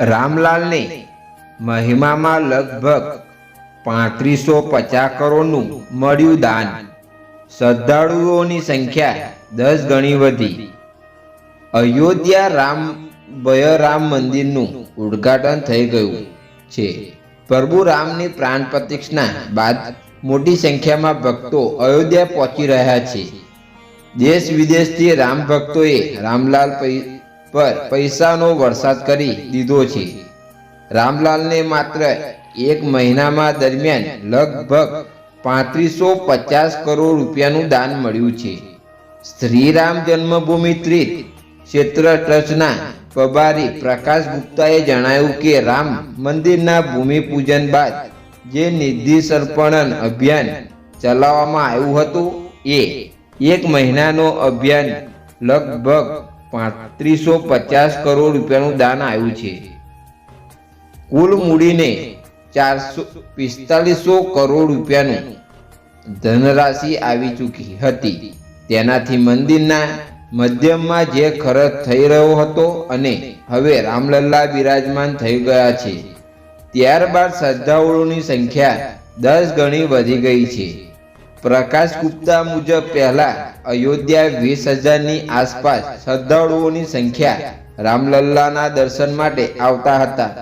રામલાલને મહિમામાં લગભગ પાંત્રીસો પચાસ કરોડનું મળ્યું દાન. શ્રદ્ધાળુઓની સંખ્યા દસ ગણી વધી. અયોધ્યા રામ બયરામ મંદિરનું ઉદ્ઘાટન થઈ ગયું છે. પ્રભુ રામની પ્રાણ પ્રતિષ્ઠા બાદ મોટી સંખ્યામાં ભક્તો અયોધ્યા પહોંચી રહ્યા છે. દેશ વિદેશથી રામ ભક્તોએ રામલાલ પર પૈસાનો વરસાદ કરી દીધો છે. રામલાલને માત્ર એક મહિનામાં દરમિયાન લગભગ પાંત્રીસો પચાસ કરોડ રૂપિયાનું દાન મળ્યું છે. શ્રીરામ જન્મભૂમિ ત્રીર્થ ક્ષેત્ર ટ્રસ્ટના પ્રભારી પ્રકાશ ગુપ્તાએ જણાવ્યું કે રામ મંદિરના ભૂમિપૂજન બાદ જે નિધિ સર્પણન અભિયાન ચલાવવામાં આવ્યું હતું એ એક મહિનાનો અભિયાન લગભગ પાંત્રીસો પચાસ કરોડ રૂપિયાનું દાન આવ્યું છે. કુલ મૂડીને ચારસો પિસ્તાલીસો કરોડ રૂપિયાનું ધનરાશિ આવી ચૂકી હતી. તેનાથી મંદિરના મધ્યમમાં જે ખર્ચ થઈ રહ્યો હતો અને હવે રામલલ્લા બિરાજમાન થઈ ગયા છે. ત્યારબાદ શ્રદ્ધાળુઓની સંખ્યા દસ ગણી વધી ગઈ છે. પ્રકાશ ગુપ્તા મુજબ પહેલા અયોધ્યા વીસ હજારની આસપાસ શ્રદ્ધાળુઓની સંખ્યા રામલલ્લાના દર્શન માટે આવતા હતા.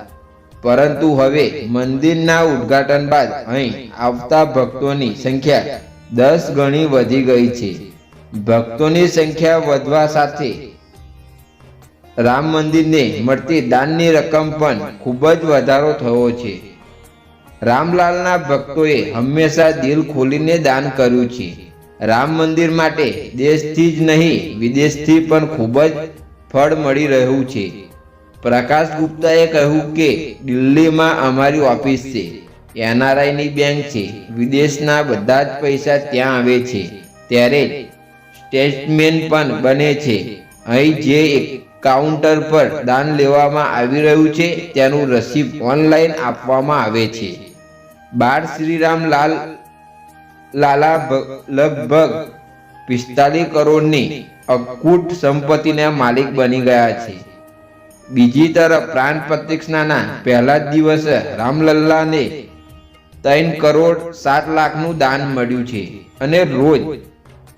પરંતુ હવે મંદિરના ઉદ્ઘાટન બાદ અહીં આવતા ભક્તોની સંખ્યા દસ ગણી વધી ગઈ છે. ભક્તોની સંખ્યા વધવા સાથે રામ મંદિરને મળતી દાનની રકમ પણ ખૂબ જ વધારો થયો છે. રામલાલના ભક્તોએ હંમેશા દિલ ખોલીને દાન કર્યું છે. રામ મંદિર માટે દેશથી જ નહીં, વિદેશથી પણ ખૂબ જ ફળ મળી રહ્યું છે. પ્રકાશ ગુપ્તાએ કહ્યું કે, દિલ્હીમાં અમારી ઓફિસ છે. એનઆરઆઈની બેંક છે. વિદેશના બધા જ પૈસા ત્યાં આવે છે. ત્યારે સ્ટેટમેન્ટ પણ બને છે. અહીં જે કાઉન્ટર પર દાન લેવામાં આવી રહ્યું છે, તેનું રસીદ ઓનલાઈન આપવામાં આવે છે. બાળ શ્રીરામ લાલ લાલા લગભગ પિસ્તાલીસ કરોડની અકૂટ સંપત્તિના માલિક બની ગયા છે. બીજી તરફ પ્રાણ પ્રતિષ્ઠાના પહેલા જ દિવસે રામલલ્લાને ત્રણ કરોડ સાત લાખનું દાન મળ્યું છે અને રોજ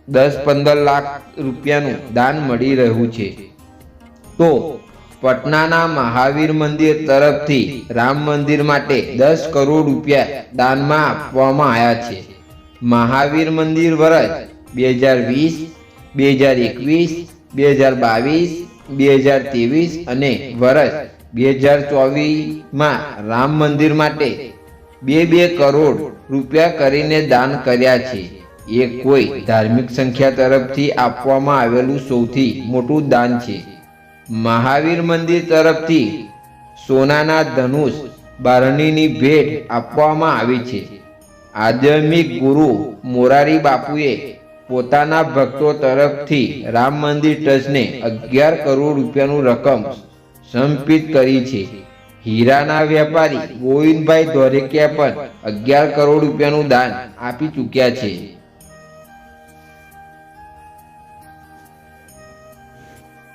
દસ પંદર લાખ રૂપિયાનું દાન મળી રહ્યું છે. તો પટનાના મહાવીર મંદિર તરફથી રામ મંદિર માટે દસ કરોડ રૂપિયા દાનમાં આપવામાં આવ્યા છે. મહાવીર મંદિર વર્ષ બે હજાર વીસ, બે હજાર એકવીસ, બે હજાર બાવીસ, બે હજાર ત્રેવીસ અને વર્ષ બે હજાર ચોવીસમાં રામ મંદિર માટે બે બે કરોડ રૂપિયા કરીને દાન કર્યા છે. એ કોઈ ધાર્મિક સંખ્યા તરફથી આપવામાં આવેલું સૌથી મોટું દાન છે. મહાવીર મંદિર તરફથી સોનાના ધનુષ બારણીની ભેટ આપવામાં આવી છે. આધ્યાત્મિક ગુરુ મોરારી બાપુએ પોતાના ભક્તો તરફથી રામ મંદિર ટ્રસ્ટને અગિયાર કરોડ રૂપિયાનું રકમ સમર્પિત કરી છે. હીરાના વેપારી ગોવિંદભાઈ ધોરેકિયા પણ અગિયાર કરોડ રૂપિયાનું દાન આપી ચૂક્યા છે.